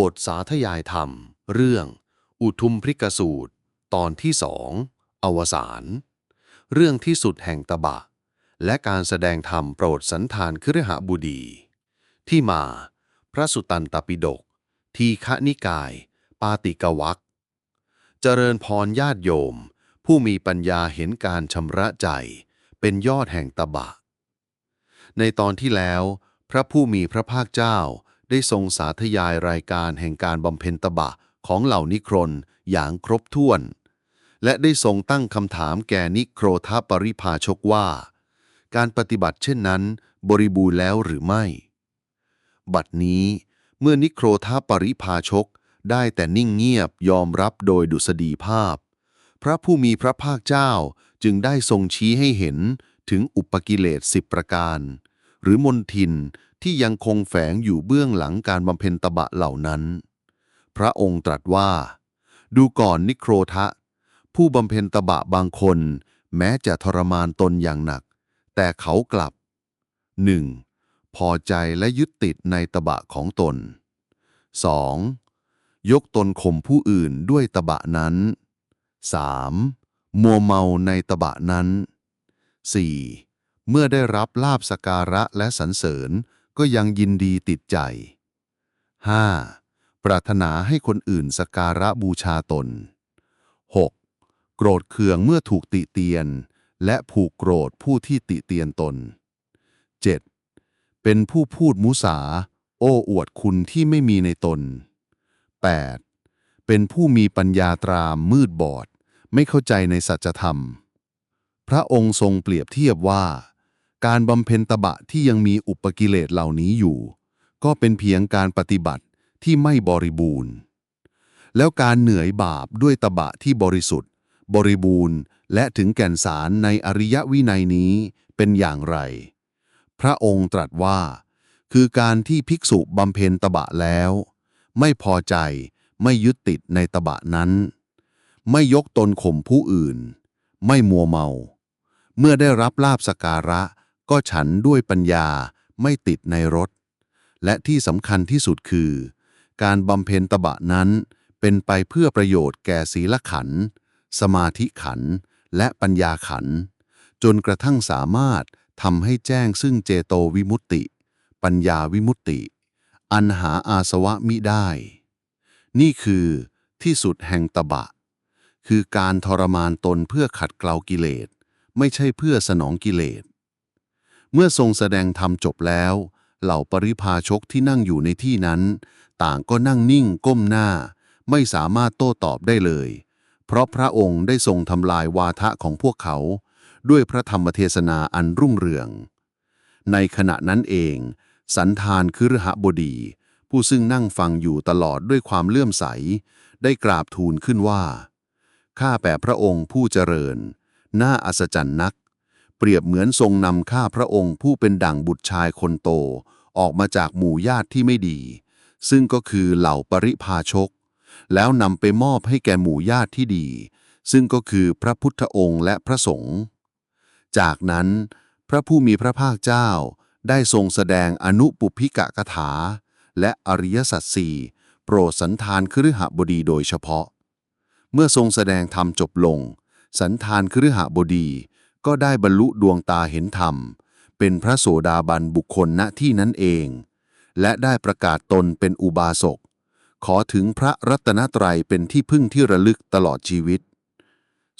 บทสาธยายธรรม เรื่อง อุทุมพริกสูตร ตอนที่สองอวสานเรื่องที่สุดแห่งตบะ และการแสดงธรรมโปรดสันธานคฤหบดี ที่มา พระสุตตันตปิฎกทีฆนิกาย ปาติกวักเจริญพรญาติโยม ผู้มีปัญญาเห็นการชำระใจ เป็นยอดแห่งตบะ ในตอนที่แล้ว พระผู้มีพระภาคเจ้า ได้ทรงสาธยายรายการแห่งการบำเพ็ญตบะของเหล่านิครนอย่างครบถ้วน และได้ทรงตั้งคำถามแก่นิโครธปริภาชกว่า การปฏิบัติเช่นนั้น บริบูรณ์แล้วหรือไม่ บัดนี้ เมื่อนิโครธปริภาชกได้แต่นิ่งเงียบยอมรับโดยดุษฎีภาพ พระผู้มีพระภาคเจ้าจึงได้ทรงชี้ให้เห็นถึงอุปกิเลสสิบประการ หรือมนทินที่ยังคงแฝงอยู่เบื้องหลังการบำเพ็ญตบะเหล่านั้น พระองค์ตรัสว่า ดูก่อนนิโครทะ ผู้บำเพ็ญตบะบางคน แม้จะทรมานตนอย่างหนัก แต่เขากลับ 1. พอใจและยึดติดในตบะของตน 2. ยกตนข่มผู้อื่นด้วยตบะนั้น 3. มัวเมาในตบะนั้น 4. เมื่อได้รับลาบสการะและสรรเสริญก็ยังยินดีติดใจ 5. ปรารถนาให้คนอื่นสการะบูชาตน 6. โกรธเคืองเมื่อถูกติเตียน และผูกโกรธผู้ที่ติเตียนตน 7. เป็นผู้พูดมุสา โอ้อวดคุณที่ไม่มีในตน 8. เป็นผู้มีปัญญาตรามมืดบอด ไม่เข้าใจในสัจธรรม พระองค์ทรงเปรียบเทียบว่า การบำเพ็ญตบะที่ยังมีอุปกิเลสเหล่านี้อยู่ ก็เป็นเพียงการปฏิบัติที่ไม่บริบูรณ์ แล้วการเหนื่อยบาปด้วยตบะที่บริสุทธิ์ บริบูรณ์ และถึงแก่นสารในอริยวินัยนี้เป็นอย่างไร พระองค์ตรัสว่า คือการที่ภิกษุบำเพ็ญตบะแล้ว ไม่พอใจไม่ยึดติดในตบะนั้น ไม่ยกตนข่มผู้อื่น ไม่มัวเมา เมื่อได้รับลาบสการะ ก็ฉันด้วยปัญญาไม่ติดในรถและที่สำคัญที่สุดคือ การบำเพ็ญตบะนั้น เป็นไปเพื่อประโยชน์แก่ศีลขัน สมาธิขัน และปัญญาขัน จนกระทั่งสามารถทำให้แจ้งซึ่งเจโตวิมุตติ ปัญญาวิมุตติ อันหาอาสวะมิได้ นี่คือที่สุดแห่งตบะ คือการทรมานตนเพื่อขัดเกลากิเลส ไม่ใช่เพื่อสนองกิเลส เมื่อทรงแสดงธรรมจบแล้ว เหล่าปริพาชกที่นั่งอยู่ในที่นั้น ต่างก็นั่งนิ่งก้มหน้า ไม่สามารถโต้ตอบได้เลย เพราะพระองค์ได้ทรงทำลายวาทะของพวกเขา ด้วยพระธรรมเทศนาอันรุ่งเรือง ในขณะนั้นเอง สันธานคฤหบดี ผู้ซึ่งนั่งฟังอยู่ตลอดด้วยความเลื่อมใส ได้กราบทูลขึ้นว่า ข้าแต่พระองค์ผู้เจริญ น่าอัศจรรย์นัก เปรียบเหมือนทรงนำข้าพระองค์ผู้เป็นดั่งบุตรชายคนโต ออกมาจากหมู่ญาติที่ไม่ดี ซึ่งก็คือเหล่าปริพาชก แล้วนำไปมอบให้แก่หมู่ญาติที่ดี ซึ่งก็คือพระพุทธองค์และพระสงฆ์ จากนั้นพระผู้มีพระภาคเจ้าได้ทรงแสดงอนุปุพิกะกถา และอริยสัจสี่โปรดสันธานคฤหบดีโดยเฉพาะ เมื่อทรงแสดงธรรมจบลง สันธานคฤหบดี ก็ได้บรรลุดวงตาเห็นธรรม เป็นพระโสดาบันบุคคลณที่นั้นเอง และได้ประกาศตนเป็นอุบาสก ขอถึงพระรัตนตรัยเป็นที่พึ่งที่ระลึกตลอดชีวิต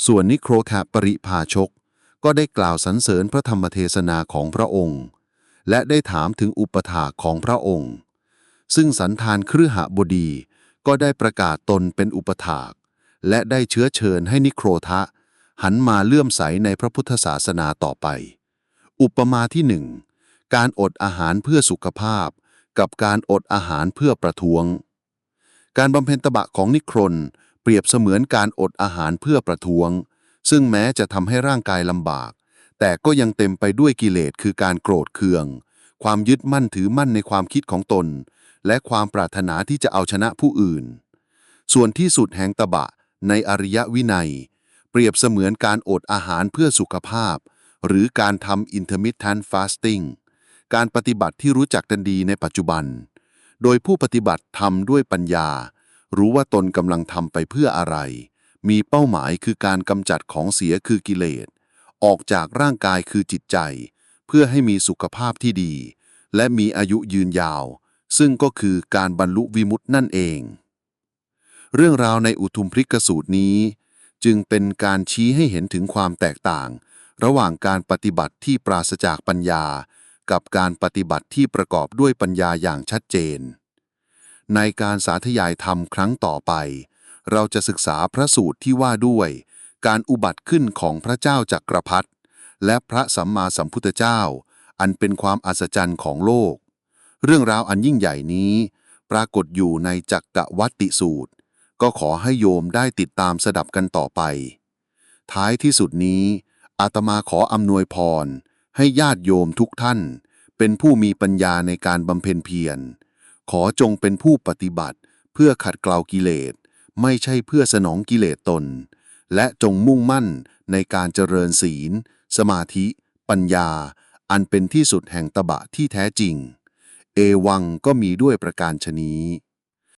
ส่วนนิโครธปริภาชก ก็ได้กล่าวสรรเสริญพระธรรมเทศนาของพระองค์ และได้ถามถึงอุปถาของพระองค์ ซึ่งสันธานครือหบดีก็ได้ประกาศตนเป็นอุปถากและได้เชื้อเชิญให้นิโครทะ หันมาเลื่อมใสในพระพุทธศาสนาต่อไป อุปมาที่หนึ่งการอดอาหารเพื่อสุขภาพ กับการอดอาหารเพื่อประท้วง การบำเพ็ญตบะของนิครนเปรียบเสมือนการอดอาหารเพื่อประท้วง ซึ่งแม้จะทำให้ร่างกายลำบาก แต่ก็ยังเต็มไปด้วยกิเลสคือการโกรธเคือง ความยึดมั่นถือมั่นในความคิดของตน และความปรารถนาที่จะเอาชนะผู้อื่น ส่วนที่สุดแห่งตบะในอริยวินัย เปรียบเสมือนการอดอาหารเพื่อสุขภาพ หรือการทำ intermittent fasting การปฏิบัติที่รู้จักกันดีในปัจจุบัน โดยผู้ปฏิบัติทำด้วยปัญญา รู้ว่าตนกำลังทำไปเพื่ออะไร มีเป้าหมายคือการกำจัดของเสียคือกิเลส ออกจากร่างกายคือจิตใจ เพื่อให้มีสุขภาพที่ดี และมีอายุยืนยาว ซึ่งก็คือการบรรลุวิมุตินั่นเอง เรื่องราวในอุทุมพริกสูตรนี้ จึงเป็นการชี้ให้เห็นถึงความแตกต่าง ระหว่างการปฏิบัติที่ปราศจากปัญญา กับการปฏิบัติที่ประกอบด้วยปัญญาอย่างชัดเจน ในการสาธยายธรรมครั้งต่อไป เราจะศึกษาพระสูตรที่ว่าด้วย การอุบัติขึ้นของพระเจ้าจักรพรรดิและพระสัมมาสัมพุทธเจ้า อันเป็นความอัศจรรย์ของโลก เรื่องราวอันยิ่งใหญ่นี้ ปรากฏอยู่ในจักกะวัตติสูตร ก็ขอให้โยมได้ติดตามสดับกันต่อไป ท้ายที่สุดนี้ อาตมาขออำนวยพร ให้ญาติโยมทุกท่าน เป็นผู้มีปัญญาในการบำเพ็ญเพียร ขอจงเป็นผู้ปฏิบัติเพื่อขัดเกลากิเลส ไม่ใช่เพื่อสนองกิเลสตน และจงมุ่งมั่นในการเจริญศีล สมาธิ ปัญญา อันเป็นที่สุดแห่งตบะที่แท้จริง เอวังก็มีด้วยประการชนี้